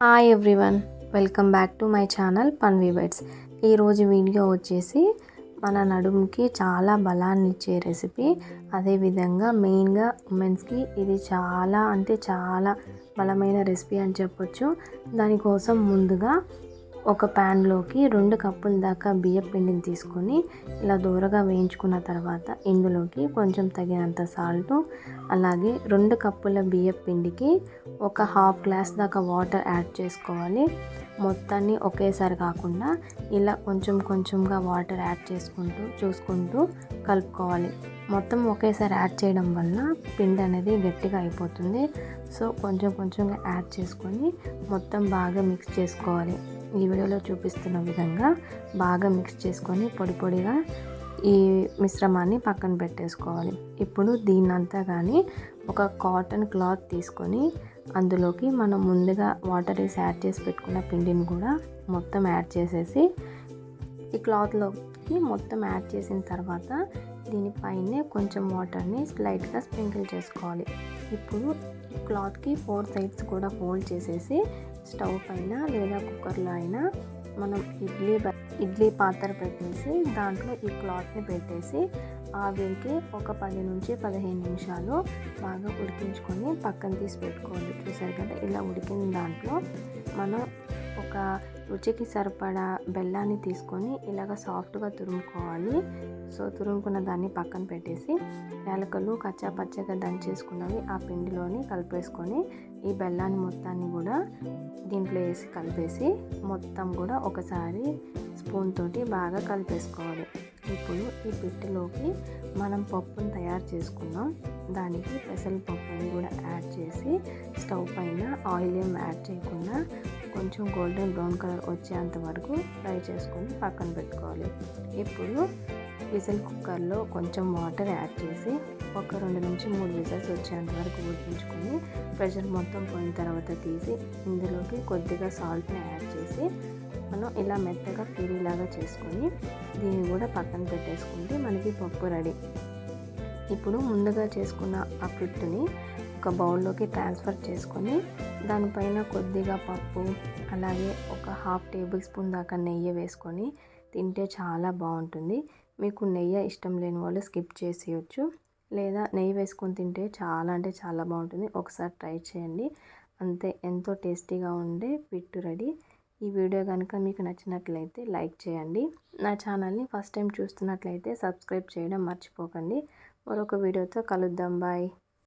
Hi everyone welcome back to my channel Panvi bytes ఈరోజు video వచ్చేసి మన నడుముకి చాలా బలాన్ని ఇచ్చే రెసిపీ అదేవిధంగా మెయిన్గా ఉమెన్స్కి ఇది చాలా అంటే చాలా బలమైన రెసిపీ అని చెప్పొచ్చు. దానికోసం ముందుగా ఒక ప్యాన్లోకి రెండు కప్పుల దాకా బియ్యం పిండిని తీసుకొని ఇలా దూరగా వేయించుకున్న తర్వాత ఇందులోకి కొంచెం తగినంత సాల్ట్ అలాగే రెండు కప్పుల బియ్యం పిండికి ఒక హాఫ్ గ్లాస్ దాకా వాటర్ యాడ్ చేసుకోవాలి. మొత్తాన్ని ఒకేసారి కాకుండా ఇలా కొంచెం కొంచెంగా వాటర్ యాడ్ చేసుకుంటూ చూసుకుంటూ కలుపుకోవాలి. మొత్తం ఒకేసారి యాడ్ చేయడం వల్ల పిండి అనేది గట్టిగా అయిపోతుంది. సో కొంచెం కొంచెంగా యాడ్ చేసుకొని మొత్తం బాగా మిక్స్ చేసుకోవాలి. ఈ వీడియోలో చూపిస్తున్న విధంగా బాగా మిక్స్ చేసుకొని పొడి పొడిగా ఈ మిశ్రమాన్ని పక్కన పెట్టేసుకోవాలి. ఇప్పుడు దీన్నంతా కానీ ఒక కాటన్ క్లాత్ తీసుకొని అందులోకి మనం ముందుగా వాటర్ వేసి యాడ్ చేసి పెట్టుకున్న పిండిని కూడా మొత్తం యాడ్ చేసేసి ఈ క్లాత్లోకి మొత్తం యాడ్ చేసిన తర్వాత దీనిపైనే కొంచెం వాటర్ని స్లైట్గా స్ప్రింకిల్ చేసుకోవాలి. ఇప్పుడు క్లాత్కి ఫోర్ సైడ్స్ కూడా ఫోల్డ్ చేసేసి స్టవ్ పైన లేదా కుక్కర్లో అయినా మనం ఇడ్లీ ఇడ్లీ పాత్ర పెట్టేసి దాంట్లో ఈ క్లాత్ని పెట్టేసి ఆవిరికి ఒక పది నుంచి పదిహేను నిమిషాలు బాగా ఉడికించుకొని పక్కన తీసి పెట్టుకోవాలి. చూసారు కదా ఇలా ఉడికిన దాంట్లో మనం ఒక రుచికి సరిపడా బెల్లాన్ని తీసుకొని ఇలాగ సాఫ్ట్గా తురుముకోవాలి. సో తురుముకున్న దాన్ని పక్కన పెట్టేసి యాలకలు కచ్చా పచ్చగా దంచేసుకున్నవి ఆ పిండిలోని కలిపేసుకొని ఈ బెల్లాన్ని మొత్తాన్ని కూడా దీంట్లో వేసి కలిపేసి మొత్తం కూడా ఒకసారి స్పూన్ తోటి బాగా కలిపేసుకోవాలి. ఇప్పుడు ఈ పిట్టిలోకి మనం పప్పును తయారు చేసుకున్నాం దానికి పెసలు పప్పుని కూడా యాడ్ చేసి స్టవ్ పైన ఆయిల్ ఏం యాడ్ చేయకుండా కొంచెం గోల్డెన్ బ్రౌన్ కలర్ వచ్చేంత వరకు ఫ్రై చేసుకొని పక్కన పెట్టుకోవాలి. ఇప్పుడు విజిల్ కుక్కర్లో కొంచెం వాటర్ యాడ్ చేసి ఒక రెండు నుంచి మూడు విజిల్స్ వచ్చేంత వరకు ఉడికించుకొని ప్రెషర్ మొత్తం పోయిన తర్వాత తీసి ఇందులోకి కొద్దిగా సాల్ట్ని యాడ్ చేసి మనం ఇలా మెత్తగా ప్యూరీ లాగా చేసుకొని దీన్ని కూడా పక్కన పెట్టేసుకుంటే మనకి పప్పు రెడీ. ఇప్పుడు ముందుగా చేసుకున్న ఆ పిట్టుని ఒక బౌల్లోకి ట్రాన్స్ఫర్ చేసుకొని దానిపైన కొద్దిగా పప్పు అలాగే ఒక హాఫ్ టేబుల్ స్పూన్ దాకా నెయ్యి వేసుకొని తింటే చాలా బాగుంటుంది. మీకు నెయ్యి ఇష్టం లేని వాళ్ళు స్కిప్ చేసేయచ్చు. లేదా నెయ్యి వేసుకొని తింటే చాలా అంటే చాలా బాగుంటుంది. ఒకసారి ట్రై చేయండి. అంతే ఎంతో టేస్టీగా ఉండే పిట్టు రెడీ. ఈ వీడియో కనుక మీకు నచ్చినట్లయితే లైక్ చేయండి. నా ఛానల్ని ఫస్ట్ టైం చూస్తున్నట్లయితే సబ్స్క్రైబ్ చేయడం మర్చిపోకండి. మరొక వీడియోతో కలుద్దాం. బాయ్.